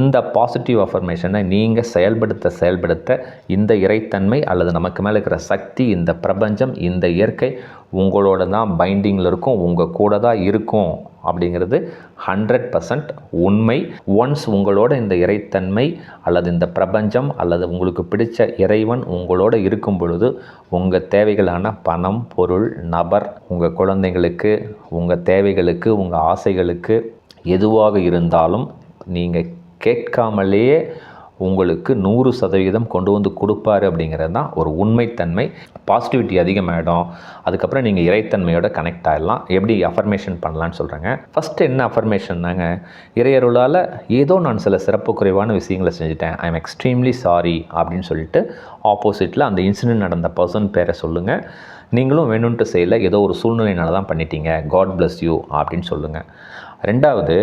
இந்த பாசிட்டிவ் அஃபர்மேஷனை நீங்கள் செயல்படுத்த செயல்படுத்த இந்த இறைத்தன்மை அல்லது நமக்கு மேலே இருக்கிற சக்தி இந்த பிரபஞ்சம் இந்த இயற்கை உங்களோட தான் பைண்டிங்கில் இருக்கும் உங்கள் கூட தான் இருக்கும் அப்படிங்கிறது ஹண்ட்ரட் பர்சன்ட் உண்மை. ஒன்ஸ் உங்களோட இந்த இறைத்தன்மை அல்லது இந்த பிரபஞ்சம் அல்லது உங்களுக்கு பிடிச்ச இறைவன் உங்களோட இருக்கும் பொழுது உங்கள் தேவைகளான பணம் பொருள் நபர் உங்கள் குழந்தைங்களுக்கு உங்கள் தேவைகளுக்கு உங்கள் ஆசைகளுக்கு எதுவாக இருந்தாலும் நீங்கள் கேட்காமலேயே உங்களுக்கு நூறு சதவீதம் கொண்டு வந்து கொடுப்பாரு அப்படிங்கிறது தான் ஒரு உண்மைத்தன்மை. பாசிட்டிவிட்டி அதிகமாகிடும் அதுக்கப்புறம் நீங்கள் இறைத்தன்மையோட கனெக்ட் ஆகிடலாம் எப்படி அஃபர்மேஷன் பண்ணலான்னு சொல்கிறேங்க ஃபஸ்ட்டு என்ன அஃபர்மேஷன் தாங்க? இறையருளால் ஏதோ நான் சில சிறப்பு குறைவான விஷயங்களை செஞ்சுட்டேன். ஐ எம் எக்ஸ்ட்ரீம்லி சாரி அப்படின்னு சொல்லிட்டு ஆப்போசிட்டில் அந்த இன்சிடென்ட் நடந்த பர்சன் பேரை சொல்லுங்கள் நீங்களும் வேணும்ன்ட்டு செய்யல. ஏதோ ஒரு சூழ்நிலையினால தான் பண்ணிட்டீங்க. காட் பிளஸ் யூ அப்படின்னு சொல்லுங்கள் ரெண்டாவது